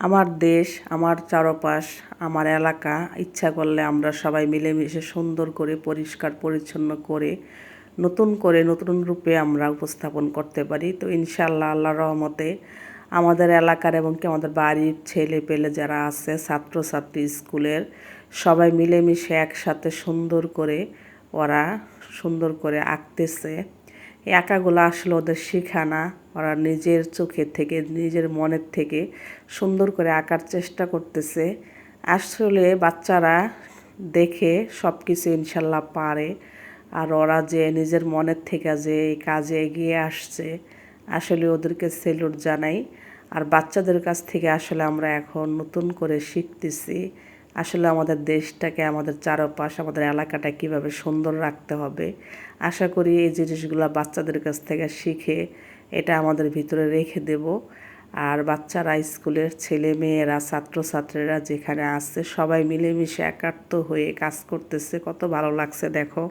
আমার দেশ, আমার চারপাশ, আমার এলাকা, ইচ্ছা করলে আমরা সবাই মিলেমিশে সুন্দর করে, পরিষ্কার, পরিচ্ছন্ন করে, নতুন করে, নতুন রূপে আমরা উপস্থাপন করতে পারি। তো ইনশাল্লাহ আল্লাহ রহমতে আমাদের এলাকার এবং কি আমাদের বাড়ির ছেলে পেলে যারা আছে, ছাত্রছাত্রী স্কুলের, সবাই মিলেমিশে একসাথে সুন্দর করে, ওরা সুন্দর করে আঁকতেছে। এই আঁকাগুলো আসলে ওদের শেখানা ওরা নিজের চোখের থেকে, নিজের মনের থেকে সুন্দর করে আঁকার চেষ্টা করতেছে। আসলে বাচ্চারা দেখে সব কিছু ইনশাল্লাহ পারে। আর ওরা যে নিজের মনের থেকে যে এই কাজে এগিয়ে আসছে, আসলে ওদেরকে সেলুট জানাই। আর বাচ্চাদের কাছ থেকে আসলে আমরা এখন নতুন করে শিখতেছি। আসলে আমাদের দেশটাকে, আমাদের চারপাশ, আমাদের এলাকাটা কীভাবে সুন্দর রাখতে হবে। আশা করি এই জিনিসগুলো বাচ্চাদের কাছ থেকে শিখে এটা আমাদের ভিতরে রেখে দেব। আর বাচ্চারা, স্কুলের ছেলে মেয়েরা, ছাত্রছাত্রীরা যেখানে আসছে সবাই মিলেমিশে একাত্ম হয়ে কাজ করতেছে। কত ভালো লাগছে দেখো।